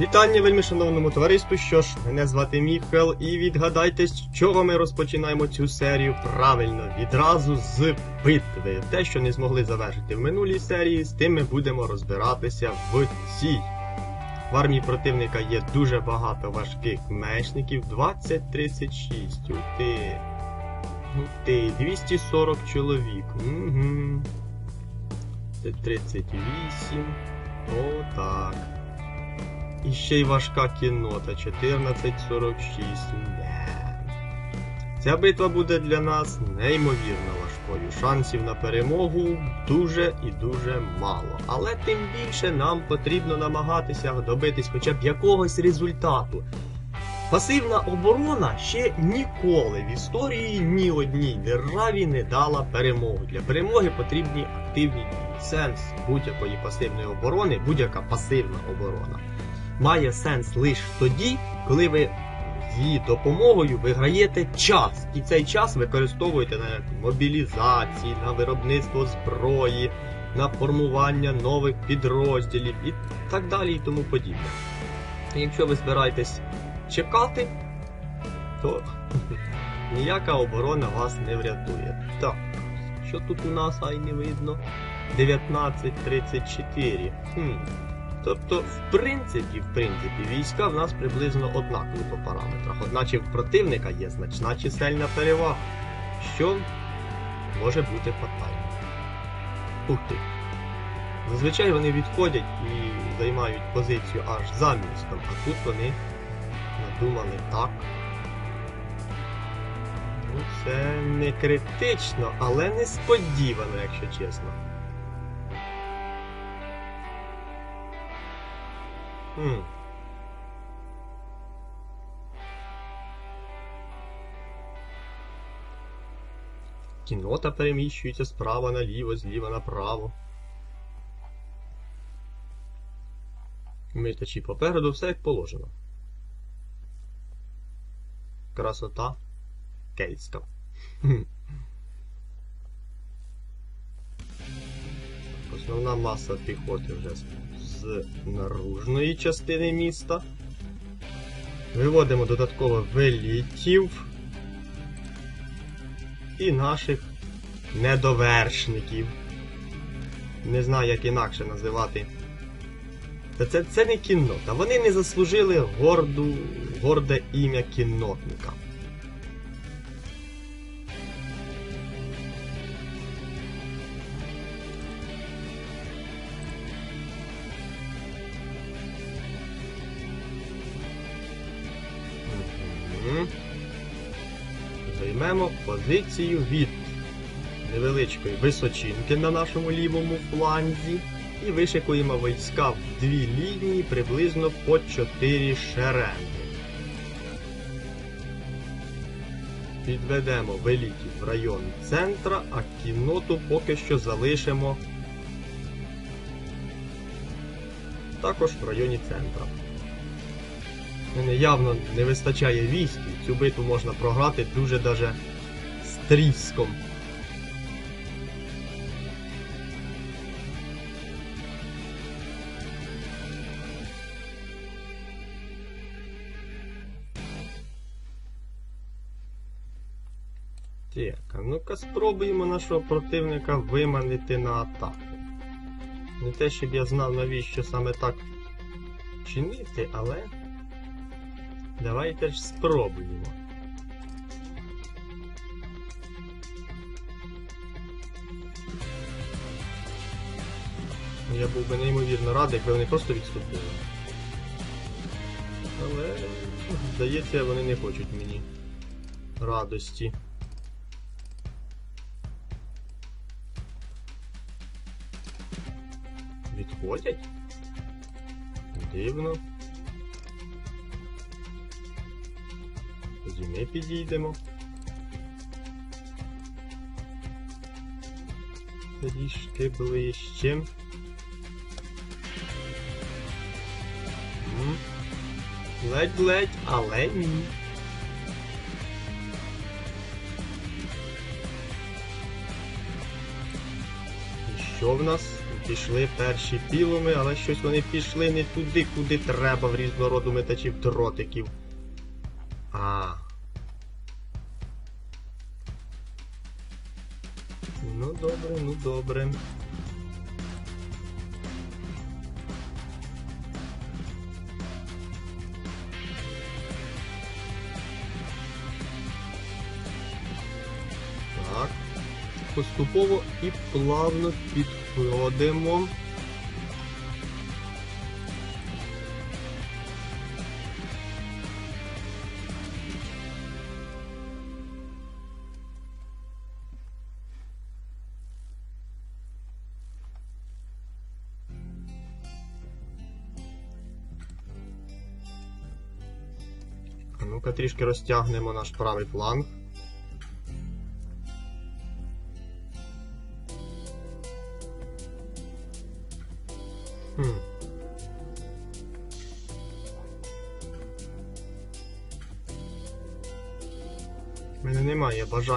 Вітання вельми шановному товариству. Що ж, мене звати Міхел, і відгадайте, з чого ми розпочинаємо цю серію правильно, відразу з битви. Те, що не змогли завершити в минулій серії, з тим ми будемо розбиратися в цій. В армії противника є дуже багато важких мечників, 20-36. Ти. Ти, 240 чоловік. Угу. Це 38. Отак. І ще й важка кіннота 1446. Не. Ця битва буде для нас неймовірно важкою. Шансів на перемогу дуже і дуже мало. Але тим більше нам потрібно намагатися добитись хоча б якогось результату. Пасивна оборона ще ніколи в історії ні одній державі не дала перемогу. Для перемоги потрібні активні дії. Сенс будь-якої пасивної оборони, будь-яка пасивна оборона має сенс лише тоді, коли ви її допомогою виграєте час. І цей час використовуєте на мобілізації, на виробництво зброї, на формування нових підрозділів і так далі і тому подібне. І якщо ви збираєтесь чекати, то ніяка оборона вас не врятує. Так, що тут у нас ай не видно? 1934. Хм. Тобто, в принципі, в принципі, війська в нас приблизно однакові по параметрах, одначе в противника є значна чисельна перевага, що може бути фатальним. Ух ти. Зазвичай вони відходять і займають позицію аж за містом, а тут вони надумали так. Ну, це не критично, але несподівано, якщо чесно. Хм. Кінота переміщується справа наліво, зліва направо. Митачі попереду все як положено. Красота кейтська. Основна маса піхоти вже з наружної частини міста. Виводимо додатково велітів і наших недовершників. Не знаю, як інакше називати. Та це, це не кіннота. Вони не заслужили горду, горде ім'я кіннотника. Позицію від невеличкої височинки на нашому лівому фланзі і вишикуємо війська в дві лінії приблизно по 4 шеренги. Підведемо великий в район центра, а кінноту поки що залишимо також в районі центра. Мене явно не вистачає військ, цю битву можна програти дуже з тріском. Так, ну-ка спробуємо нашого противника виманити на атаку. Не те, щоб я знав, навіщо саме так чинити, але. Давайте ж спробуємо. Я був би неймовірно радий, якби вони просто відступили. Але, здається, вони не хочуть мені радості. Відходять? Дивно. Тоді ми підійдемо. Трішки ближче. Ледь-ледь, але ні. І що в нас? пішли перші пілуми, але щось вони пішли не туди, куди треба в різнороду метачів дротиків. А. Ну добре, ну добре. Поступово і плавно підходимо. Ну-ка трішки розтягнемо наш правий фланг.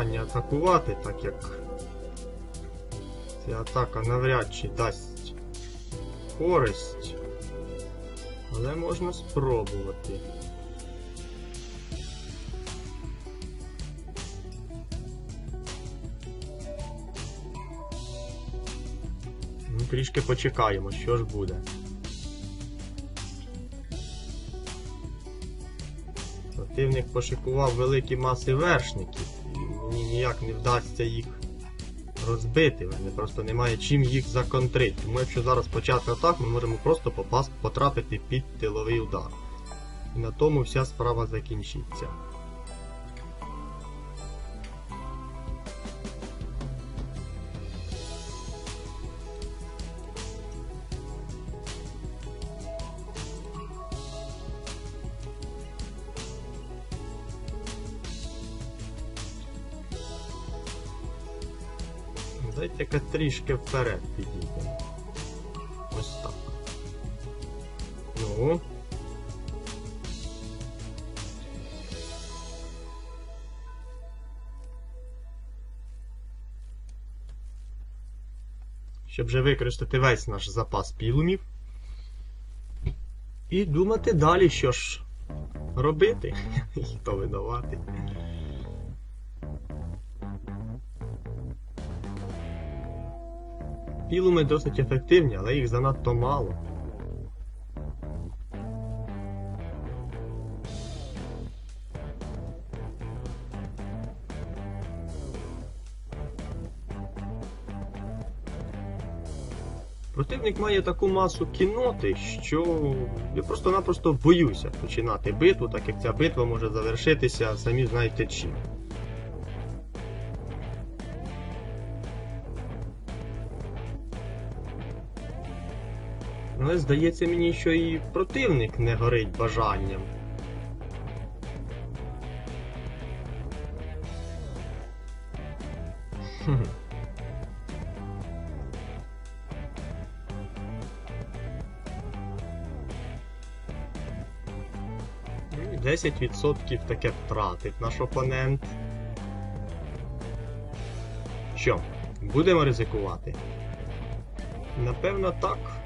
Бажання атакувати, так як ця атака навряд чи дасть користь. Але можна спробувати. Ну, трішки почекаємо, що ж буде. Противник пошикував великі маси вершників, ніяк не вдасться їх розбити. Вони просто немає чим їх законтрити. Тому якщо зараз почати атак, ми можемо просто попасти, потрапити під тиловий удар. І на тому вся справа закінчиться. Дайте-ка трішки вперед підійдемо. Ось так. Ну. Щоб вже використати весь наш запас пілумів. І думати далі, що ж робити. І хто винуватий. Пілуми досить ефективні, але їх занадто мало. Противник має таку масу кіноти, що я просто-напросто боюся починати битву, так як ця битва може завершитися самі знаєте чим. Але здається мені, що і противник не горить бажанням. Хм. Ну, 10% таке втратить наш опонент. Що, будемо ризикувати? Напевно, так.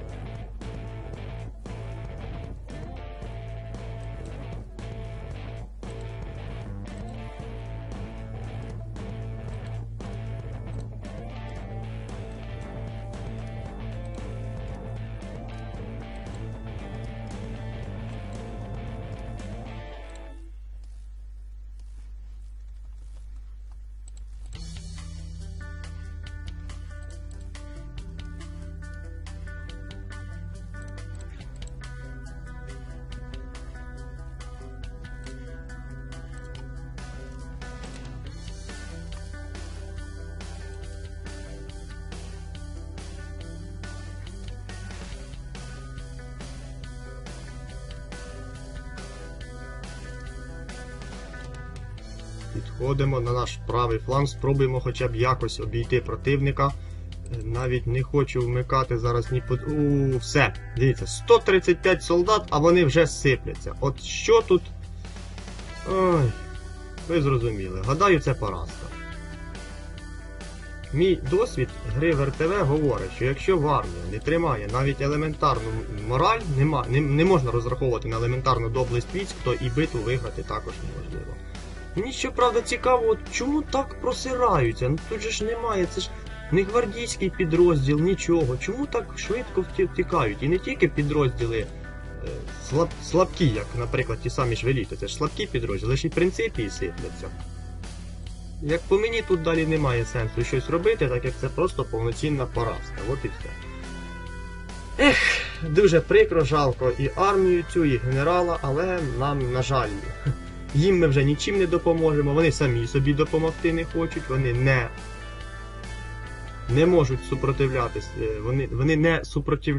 Підходимо на наш правий фланг, спробуємо хоча б якось обійти противника. Е, Навіть не хочу вмикати зараз ні под. У, все. Дивіться, 135 солдат, а вони вже сипляться. От що тут. Ой, ви зрозуміли. Гадаю, це поразка. Мій досвід гри в РТВ говорить, що якщо в армії не тримає навіть елементарну мораль, нема, не, не можна розраховувати на елементарну доблесть військ, то і битву виграти також неможливо. Мені щоправда цікаво, от чому так просираються? Ну тут же ж немає, це ж не гвардійський підрозділ, нічого. Чому так швидко втікають? І не тільки підрозділи е, слаб, слабкі, як, наприклад, ті самі швеліти, це ж слабкі підрозділи, лише й принципі сипляться. Як по мені тут далі немає сенсу щось робити, так як це просто повноцінна поразка. От і все. Ех, дуже прикро, жалко і армію цю, і генерала, але нам, на жаль, їм ми вже нічим не допоможемо, вони самі собі допомогти не хочуть, вони не, не можуть супротивлятися, е, вони, вони не супротив...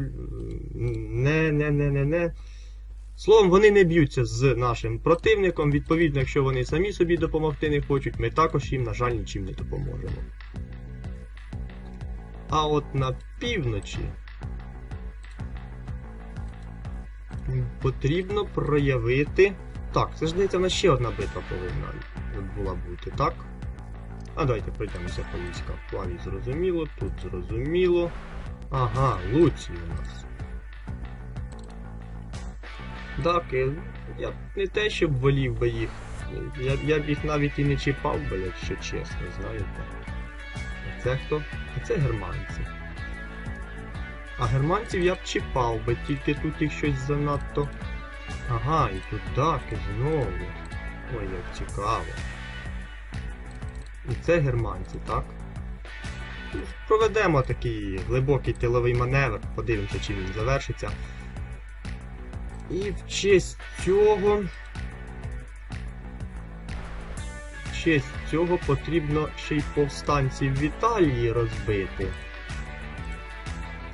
не, не, не, не, не. Словом, вони не б'ються з нашим противником. Відповідно, якщо вони самі собі допомогти не хочуть, ми також їм, на жаль, нічим не допоможемо. А от на півночі потрібно проявити. Так, це ж здається, в нас ще одна битва повинна була бути, так? А давайте пройдемося по військах. Плаві зрозуміло, тут зрозуміло. Ага, Луці у нас. Так, я не те, щоб волів би їх. Я, я б їх навіть і не чіпав би, якщо чесно, знаєте. А це хто? А це германці. А германців я б чіпав би, тільки тут їх щось занадто. Ага, і тут даки знову. Ой, як цікаво. І це германці, так? Ну, Проведемо такий глибокий тиловий маневр, подивимося, чим він завершиться. І в честь цього. В честь цього потрібно ще й повстанців в Італії розбити.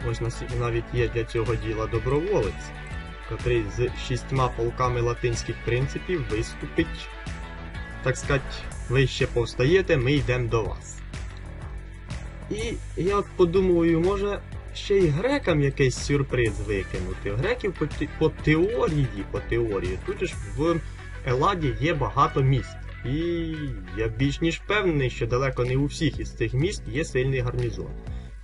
Ось навіть є для цього діла доброволець, котрий з шістьма полками латинських принципів виступить. Так сказати, ви ще повстаєте, ми йдемо до вас. І я от подумаю, може ще й грекам якийсь сюрприз викинути. Греків по, по теорії, по теорії, тут ж в Еладі є багато міст. І я більш ніж впевнений, що далеко не у всіх із цих міст є сильний гарнізон.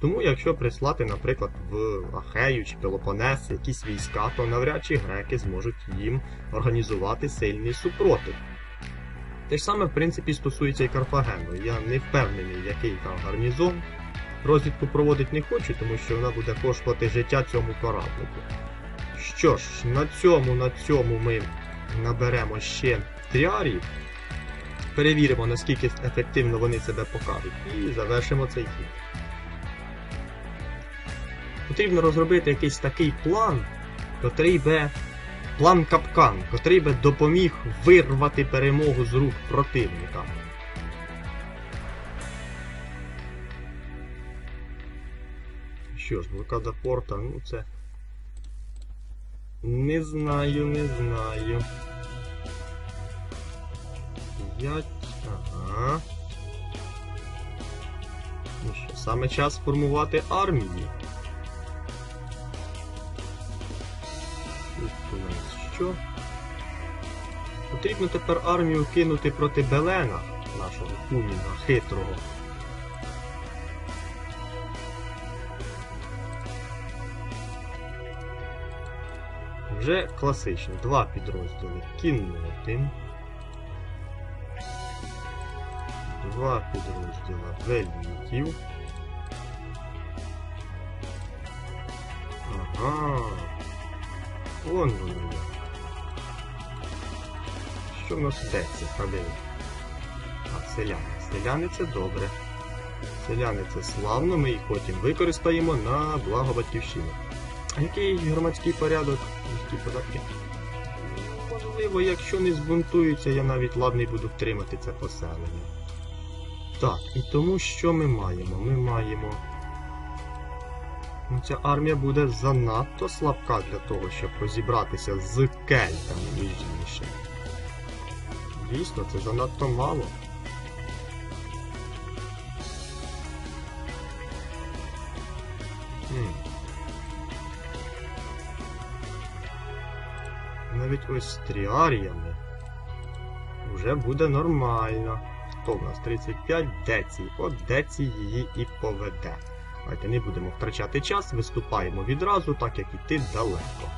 Тому, якщо прислати, наприклад, в Ахею чи Пелопонес якісь війська, то навряд чи греки зможуть їм організувати сильний супротив. Те ж саме, в принципі, стосується і Карфагену. Я не впевнений, який там гарнізон. Розвідку проводити не хочу, тому що вона буде коштувати життя цьому кораблику. Що ж, на цьому, на цьому ми наберемо ще тріарів, перевіримо, наскільки ефективно вони себе покажуть, і завершимо цей хід. Потрібно розробити якийсь такий план, котрий би план капкан, котрий би допоміг вирвати перемогу з рук противника. Що ж, блокада порта, ну це. Не знаю, не знаю. П'ять. Ага. Ну що, саме час формувати армії. Що? Потрібно тепер армію кинути проти Белена, нашого куміна, хитрого. Вже класично. Два підрозділи кінноти. Два підрозділа велітів. Ага. Вон воно як. Що в нас йдеться, подивись. А, селяни. Селяни це добре. Селяни це славно, ми їх потім використаємо на благо батьківщини. А який громадський порядок? Міські податки? Можливо, якщо не збунтуються, я навіть ладний буду втримати це поселення. Так, і тому що ми маємо? Ми маємо. Ну, ця армія буде занадто слабка для того, щоб розібратися з кельтами, між іншим. Дійсно, це занадто мало. Хм. Навіть ось з тріаріями вже буде нормально. хто в нас 35? Децій. От Децій її і поведе. Давайте не будемо втрачати час, виступаємо відразу, так як іти далеко.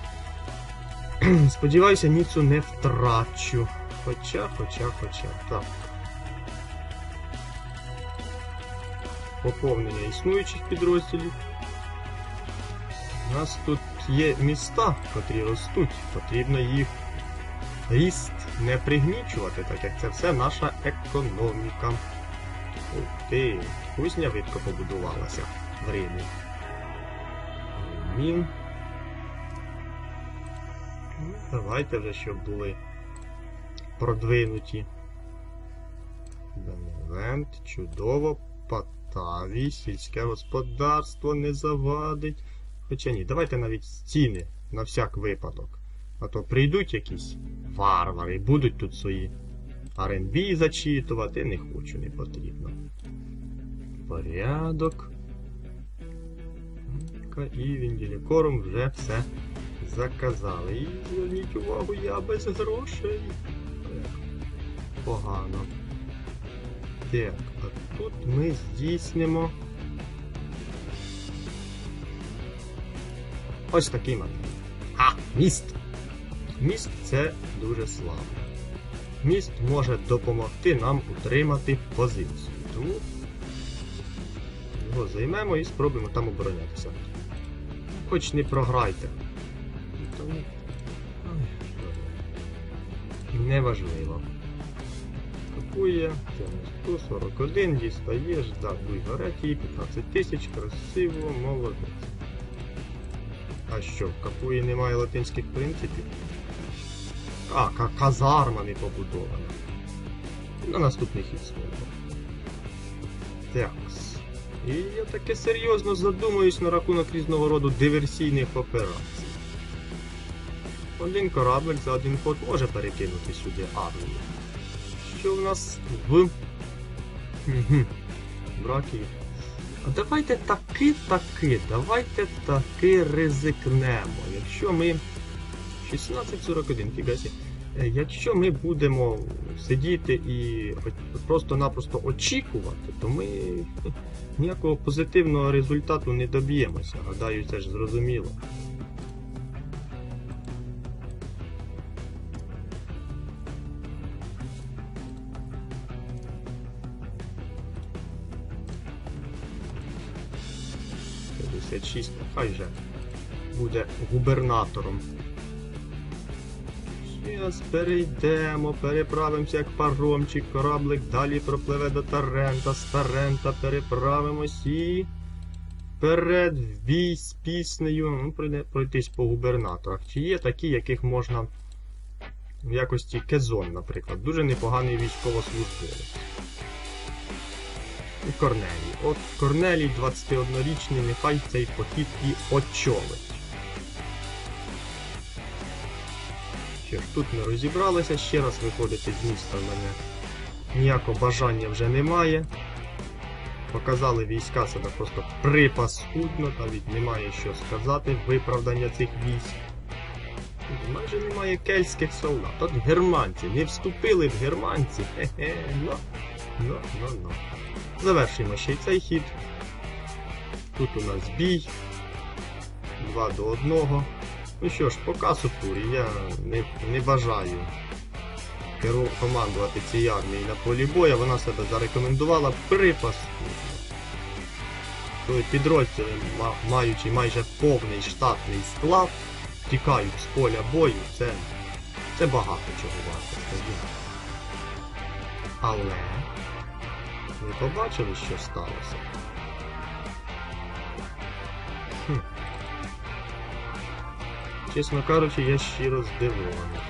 Сподіваюся, Ніцу не втрачу. Хоча, хоча, хоча. Так. Поповнення існуючих підрозділів. У нас тут є міста, котрі ростуть. Потрібно їх ріст не пригнічувати, так як це все наша економіка. Ух ти, кузня видко побудувалася в Римі. Мін. Ну, Давайте вже, щоб були продвинуті. Беневент, чудово, Патавій, сільське господарство не завадить. Хоча ні, давайте навіть стіни на всяк випадок. А то прийдуть якісь варвари, будуть тут свої R&B зачитувати, не хочу, не потрібно. Порядок. І Вінділікором вже все заказали. І зверніть увагу, я без грошей. Погано. Так, а тут ми здійснимо. Ось такий маневр. А, міст! Міст це дуже славно. Міст може допомогти нам утримати позицію. Тому його займемо і спробуємо там оборонятися. Хоч не програйте. Тому... Неважливо. Купує, це не 141, дістаєш, да, дуй гарантії, 15 тисяч, красиво, молодець. А що, в Капуї немає латинських принципів? А, ка- казарма не побудована. На наступний хід слово. Такс. І я таке серйозно задумуюсь на рахунок різного роду диверсійних операцій. Один кораблик за один ход може перекинути сюди армію. Що в нас в. Угу. А давайте таки таки, давайте таки ризикнемо. Якщо ми. 16.41, фігасі. Е, Якщо ми будемо сидіти і просто-напросто очікувати, то ми ніякого позитивного результату не доб'ємося. Гадаю, це ж зрозуміло. П'ятдесят шість, хай же буде губернатором. Зараз перейдемо, переправимося як паромчик, кораблик далі пропливе до Тарента, з Тарента переправимось і вперед в бій з піснею. Ну, пройде- пройтись по губернаторах. Чи є такі, яких можна в якості Кезон, наприклад. Дуже непоганий військовослужбовець. І Корнелій. От Корнелій 21-річний, нехай цей похід і очолить. Що ж, тут ми розібралися, ще раз виходити з міста в мене ніякого бажання вже немає. Показали війська себе просто припаскудно, навіть немає що сказати, виправдання цих військ. Майже немає кельтських солдат. От германці, не вступили в германці. Хе-хе, ну, ну, ну, ну. Завершимо ще й цей хід. Тут у нас бій. Два до одного. Ну що ж, пока Супурі, я не, не бажаю командувати цією армією на полі боя, вона себе зарекомендувала. Коли підрозділи, маючи майже повний штатний склад, тікають з поля бою, це, це багато чого варто. Але ви побачили, що сталося? Хм. Чесно кажучи, я щиро здивований.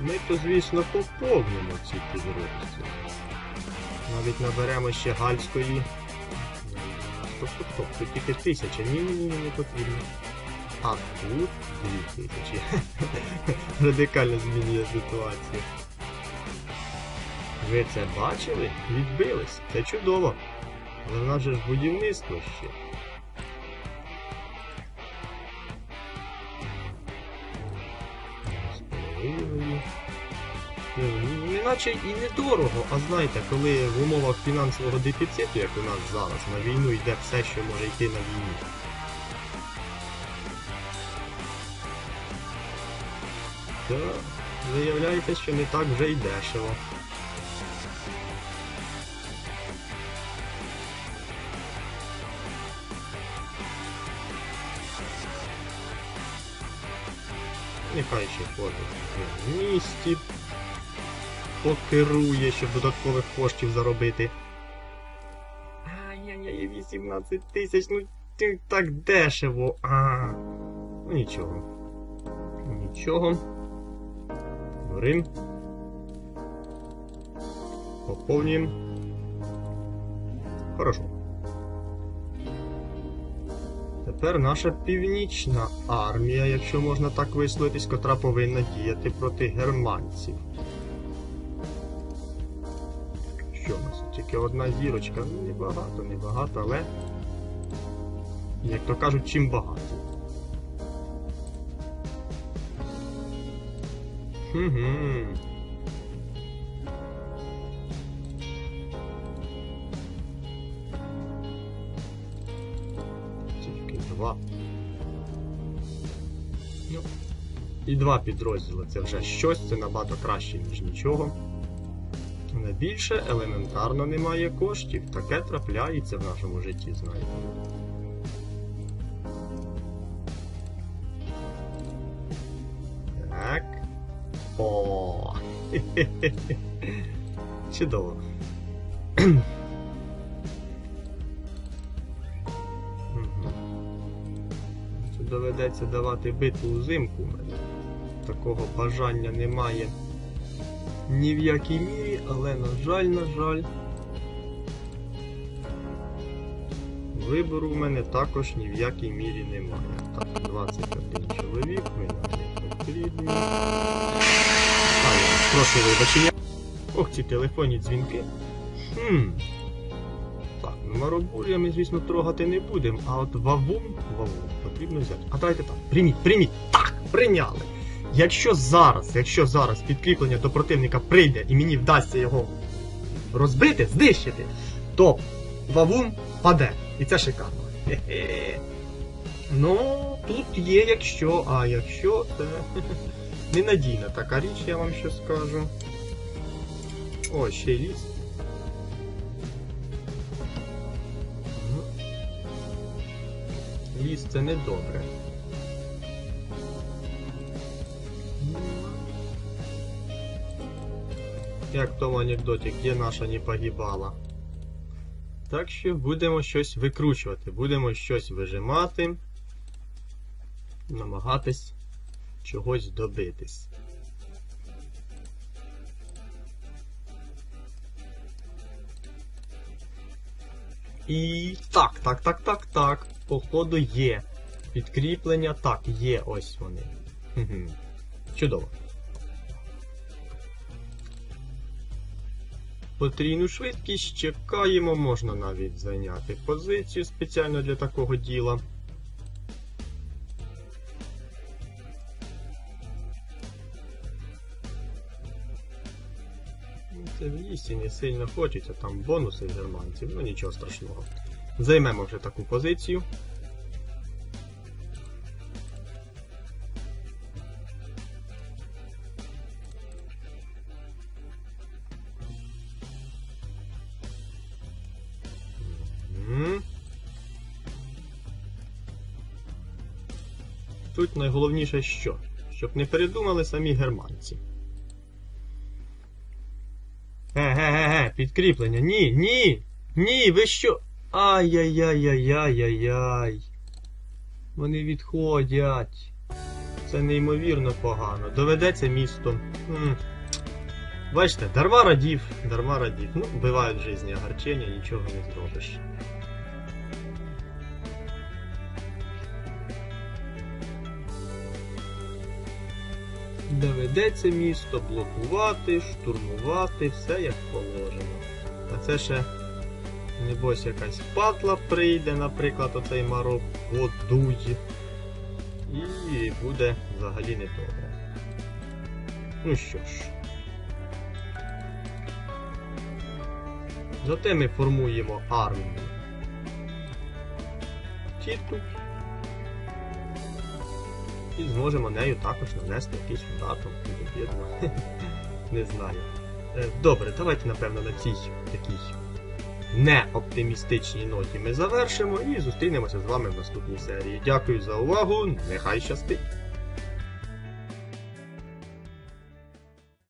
Ми то, звісно, поповнимо ці підрозділи. Навіть наберемо ще гальської. Стоп, стоп, стоп, тут тільки тисяча. Ні, ні, ні, не потрібно. А тут дві тисячі. Радикально змінює ситуацію. Ви це бачили? Відбились. Це чудово. Але в нас же ж будівництво ще. З половиною. Ну, і недорого, а знаєте, коли в умовах фінансового дефіциту, як у нас зараз, на війну йде все, що може йти на війну. То виявляється, що не так вже й дешево. Нехай ще ходить в місті, покерує, щоб додаткових коштів заробити. Ай-яй-яй, 18 тисяч, ну так дешево. А. Ну нічого. Нічого. Рим. Поповнюємо. Хорошо. Тепер наша північна армія, якщо можна так висловитись, котра повинна діяти проти германців. Тільки одна зірочка. Ну, небагато, небагато, але. Як то кажуть, чим багато. Хм-хм. Тільки два. Ну, і два підрозділи це вже щось, це набагато краще, ніж нічого. На більше елементарно немає коштів. Таке трапляється в нашому житті, знаєте. Так. О! Чудово. Доведеться давати битву взимку. Такого бажання немає ні в якій мірі, але на жаль, на жаль. Вибору в мене також ні в якій мірі немає. Так, 21 чоловік, ми нам не потрібні. А, я прошу вибачення. Ох, ці телефонні дзвінки. Хм. Так, ну маробур'я ми, звісно, трогати не будемо, а от вавун, вавун потрібно взяти. А давайте так, прийміть, прийміть. Так, прийняли. Якщо зараз, якщо зараз підкріплення до противника прийде і мені вдасться його розбити, знищити, то вавун паде. І це шикарно. Хе-хе. Ну, тут є якщо, а якщо, це ненадійна така річ, я вам що скажу. О, ще й ліс. Ліс це не добре. Як в тому анекдоті, де наша не погибала. Так що будемо щось викручувати, будемо щось вижимати, намагатись чогось добитись. І так, так, так, так, так. Походу є. Підкріплення, так, є ось вони. Чудово. Потрійну швидкість чекаємо, можна навіть зайняти позицію спеціально для такого діла. Ну, Це в лісі не сильно хочеться, там бонуси германців, ну нічого страшного. Займемо вже таку позицію. Тут найголовніше що? Щоб не передумали самі германці. Ге-ге-ге, підкріплення. Ні, ні, ні, ви що? Ай-яй-яй-яй-яй-яй. Вони відходять. Це неймовірно погано. Доведеться місто. Бачите, дарма радів, дарма радів. Ну, бувають в житті огорчення, нічого не зробиш. Доведеться місто блокувати, штурмувати, все як положено. А це ще Небось якась патла прийде, наприклад, оцей марок подуй. І буде взагалі не добре. Ну що ж. Зате ми формуємо армію. Тіту. І зможемо нею також нанести якийсь удар там відповідно. Не знаю. Е, Добре, давайте, напевно, на цій такій неоптимістичній ноті ми завершимо і зустрінемося з вами в наступній серії. Дякую за увагу, нехай щастить!